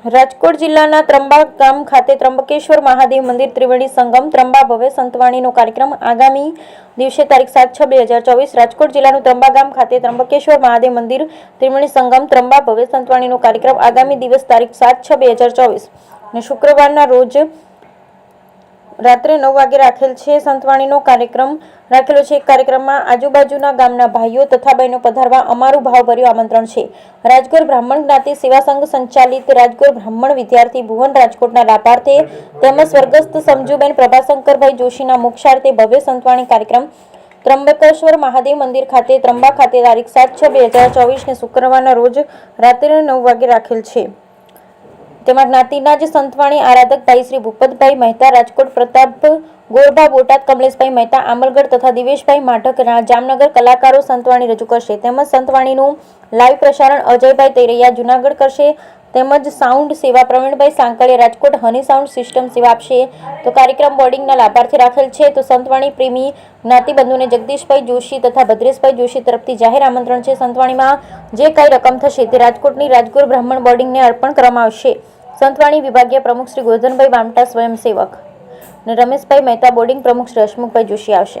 રાજકોટ જિલ્લાના ત્રંબા ગામ ખાતે ત્રંબકેશ્વર મહાદેવ મંદિર ત્રિવેણી સંગમ ત્રંબા ભવ્ય સંતવાણીનો કાર્યક્રમ આગામી દિવસે તારીખ સાત છ બે હજાર ચોવીસ રાજકોટ જિલ્લાનું ત્રંબા ગામ ખાતે ત્રંબકેશ્વર મહાદેવ મંદિર ત્રિવેણી સંગમ ત્રંબા ભવ્ય સંતવાણીનો કાર્યક્રમ આગામી દિવસ તારીખ સાત છ બે હજાર ચોવીસ અને શુક્રવારના રોજ રાત્રે નવ વાગે રાખેલ છે સંતવાણીનો કાર્યક્રમ. રાખેલો છે કાર્યક્રમમાં આજુબાજુના ગામના ભાઈઓ તથા બહેનો પધારવા અમારું ભાવભર્યું આમંત્રણ છે. રાજગોર બ્રાહ્મણ જ્ઞાતિ સેવા સંઘ સંચાલિત રાજગોર બ્રાહ્મણ વિદ્યાર્થી ભુવન રાજકોટના લાભાર્થે તેમજ સ્વર્ગસ્થ સમજુબેન પ્રભાશંકરભાઈ જોશીના મોક્ષાર્થે ભવ્ય સંતવાણી કાર્યક્રમ. ત્રંબકેશ્વર મહાદેવ મંદિર ખાતે ત્રંબા ખાતે તારીખ સાત છ બે હજાર ચોવીસને શુક્રવારના રોજ રાત્રે નવ વાગે રાખેલ છે. તેમાં જ્ઞાતિના જ સંતવાણી આરાધક ભાઈ શ્રી ભૂપતભાઈ મહેતા, રાજકોટ પ્રતાપ ગોરભા, બોટાદ કમલેશભાઈ મહેતા, આમલગઢ તથા દિવેશભાઈ માઠક જામનગર કલાકારો સંતવાણી રજૂ કરશે. તેમજ સંતવાણીનું લાઈવ પ્રસારણ અજયભાઈ તૈરૈયા જુનાગઢ કરશે. તેમજ સાઉન્ડ સેવા Pravinbhai Sankale Rajkot honey sound system સેવા આપશે. તો કાર્યક્રમ બોર્ડિંગના લાભાર્થી રાખેલ છે. તો સંતવાણી પ્રેમી જ્ઞાતિબંધુને જગદીશભાઈ જોશી તથા ભદ્રેશભાઈ જોશી તરફથી જાહેર આમંત્રણ છે. સંતવાણીમાં જે કાંઈ રકમ થશે તે રાજકોટની રાજગુર બ્રાહ્મણ બોર્ડિંગને અર્પણ કરવામાં આવશે. સંતવાણી વિભાગીય પ્રમુખ શ્રી ગોરધનભાઈ વામટા સ્વયંસેવક અને રમેશભાઈ મહેતા બોર્ડિંગ પ્રમુખ શ્રી હસમુખભાઈ જોશી આવશે.